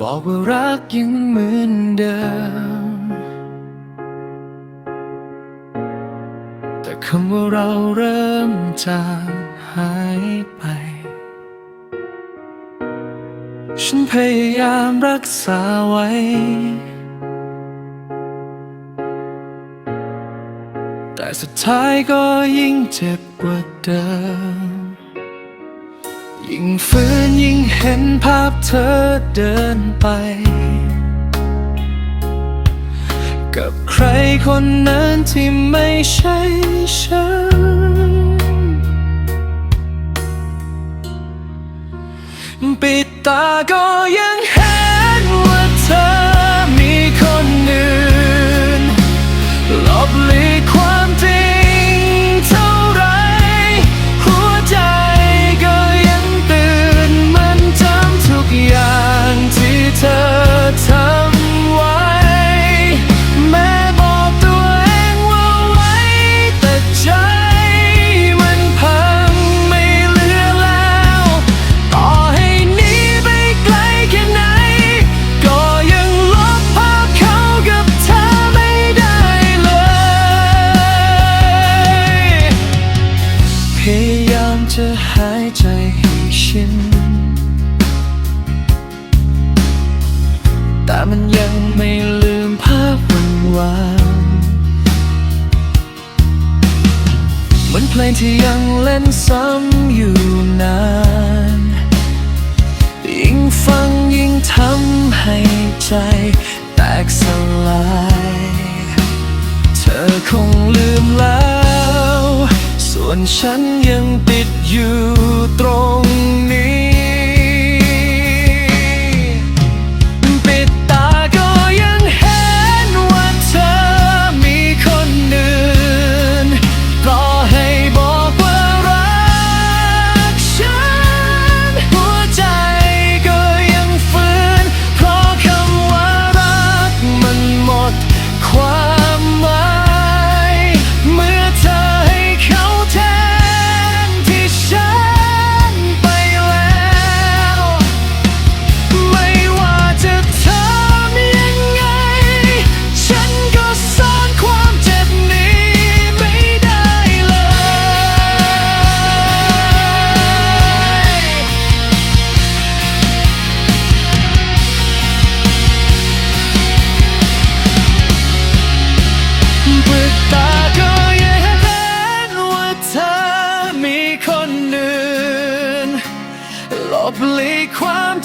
บอกว่ารักยังเหมือนเดิม แต่คำว่าเราเริ่มจางหายไป ฉันพยายามรักษาไว้ แต่สุดท้ายก็ยิ่งเจ็บกว่าเดิม ยิ่งฝืนยิ่งเห็นภาพเธอเดินไป กับใครคนนั้นที่ไม่ใช่ฉัน ปิดตาก็ยัง ยายามจะหายใจให้ชินแต่มันยังไม่ลืมภาพวันวานเหมือนเพลงที่ยังเล่นซ้ำอยู่นาน ยิ่งฟังยิ่งทำให้ใจแตกสลาย เธอคงลืมแล้ว ฉันยังติดอยู่ตรง Oplei kwam